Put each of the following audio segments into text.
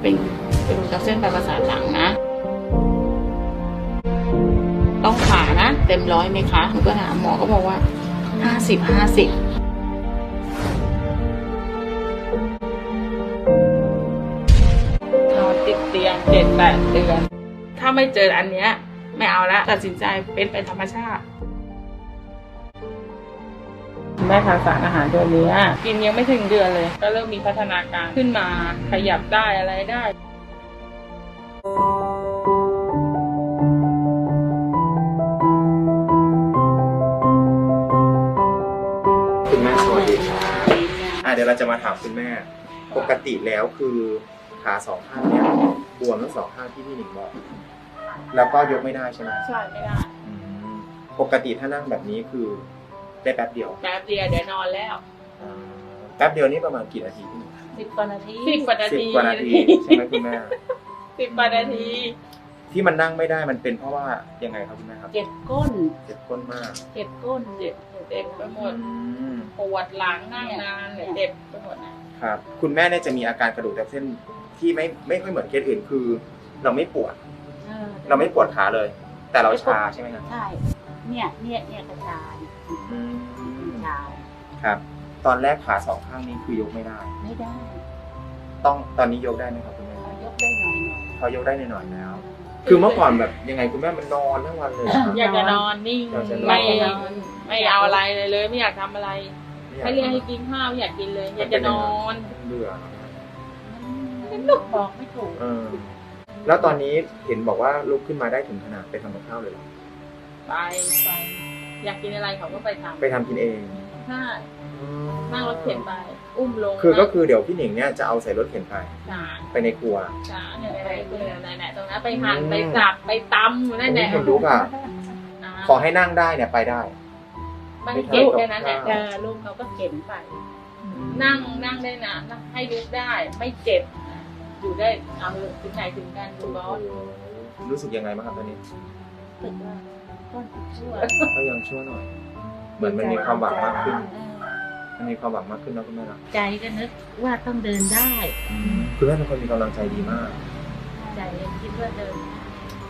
เป็นเป็นกระดูกทับเส้นปลายประสาทหลังนะ ต้องผ่านะ เต็มร้อยไหมคะหนูก็ถามหมอก็บอกว่าห้าสิบห้าสิบนอนติดเตียงเจ็ดแปดเดือน ถ้าไม่เจออันเนี้ยไม่เอาละตัดสินใจเป็นไปธรรมชาติ แม่ทานสารอาหารตัวเนี้ยกินยังไม่ถึงเดือนเลย ก็เริ่มมีพัฒนาการขึ้นมาขยับได้อะไรได้คุณแม่สวัสดีครับอะเดี๋ยวเราจะมาถามคุณแม่ ปกติแล้วคือขาสองข้างเนี่ยบวมทั้งสองข้างที่พี่หนิงบอกแล้วก็ยกไม่ได้ใช่ไหมใช่ไม่ได้อืมปกติถ้านั่งแบบนี้คือ ได้แป๊บเดียวแป๊บเดียวเดี๋ยวนอนแล้วอ่าแป๊บเดียวนี่ประมาณกี่นาทีพี่หนิงสิบกว่านาทีสิบกว่านาสิบทีกว่านาทีใช่ไหมคุณแม่ สิบกว่านาที ที่มันนั่งไม่ได้มันเป็นเพราะว่ายังไงครับคุณแม่ครับเจ็บก้นเจ็บก้นมากเจ็บก้นเจ็บเจ็บไปหมดอืมปวดหลังนั่งนานเนี่ยเจ็บไปหมดนะครับ คุณแม่เนี่ยจะมีอาการกระดูกทับเส้นที่ไม่ไม่ค่อยเหมือนเคสอื่นคือ เราไม่ปวดออเราไม่ปวดขาเลย แต่เราชาใช่ไหมครับใช่ เนี่ยเนี่ยเนี่ยกระจายอืมชาครับ ตอนแรกขาสองข้างนี้คือยกไม่ได้ ไม่ได้ต้องตอนนี้ยกได้ไหมครับคุณแม่ยกได้หน่อยหน่อยพอยกได้หน่อยๆแล้ว คือเมื่อก่อนแบบยังไงคุณแม่มันนอนทั้งวันเลยครับอยากจะนอนนิ่งอยากจะนอน ไม่ไม่เอาอะไรเลยเลย ไม่อยากทำอะไรไม่อให้เรียกให้กินข้าวไม่อยากกินเลย อยากจะนอนเบื่อมันบอกไม่ถูกเออแล้วตอนนี้เห็นบอกว่าลุกขึ้นมาได้ถึงขนาดไปทำกับข้าวเลยเหรอ ไปไป อยากกินอะไรเขาก็ไปทำไปทำกินเองใช่นั่งรถเข็นไป อุ้มลงคือก็คือเดี๋ยวพี่หนิงเนี่ยจะเอาใส่รถเข็นไป จานไปในครัวจานเนี่ยไปไปไหนๆตรงนั้นไปหั่นไปสับไปตำนั่นแหละคนลุกอะอ่าขอให้นั่งได้เนี่ยไปได้ มันเก็บแค่นั้นแหละเออลูกเขาก็เข็นไป นั่งนั่งได้นานให้ลุกได้ไม่เจ็บ อยู่ได้เอาถึงไหนถึงกันคุณบอสรู้สึกยังไงบ้างครับตอนนี้ตึกว่า ก้นติดชั่วก็ยังชั่วหน่อย เหมือนมันมีความหวังมากขึ้น มันมีความหวังมากขึ้นนะคุณแม่นะใจก็นึกว่าต้องเดินได้ คุณแม่เป็นคนมีกำลังใจดีมาก ใจคิดว่าเดิน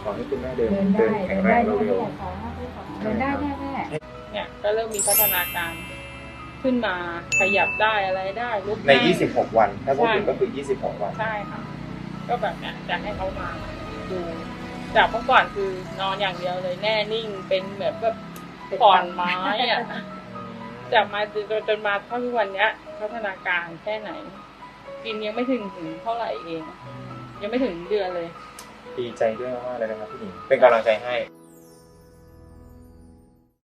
ขอให้คุณแม่เดินเดินเดิได้นแข็เดิงนแรได้งแน่เร็วๆขอให้ขอเดินได้แน่เนี่ยก็เริ่มมีพัฒนาการขึ้นมาขยับได้อะไรได้ลุกๆในได้26 วัน ถ้าพูดถึงก็คือ 26 วัน ใช่ค่ะ ก็แบบเนี้ยจะให้เขามาดู จากเมื่อก่อนคือนอนอย่างเดียวเลยแน่นิ่งเป็นเหมือนแบบขอนไม้อะจากมาจนจนมาเท่าทุกวันเนี้ย พัฒนาการแค่ไหน กินยังไม่ถึงถึงเท่าไหร่เอง ยังไม่ถึงเดือนเลย ดีใจด้วยมากๆเลยนะครับพี่หนิงเป็นกำลังใจให้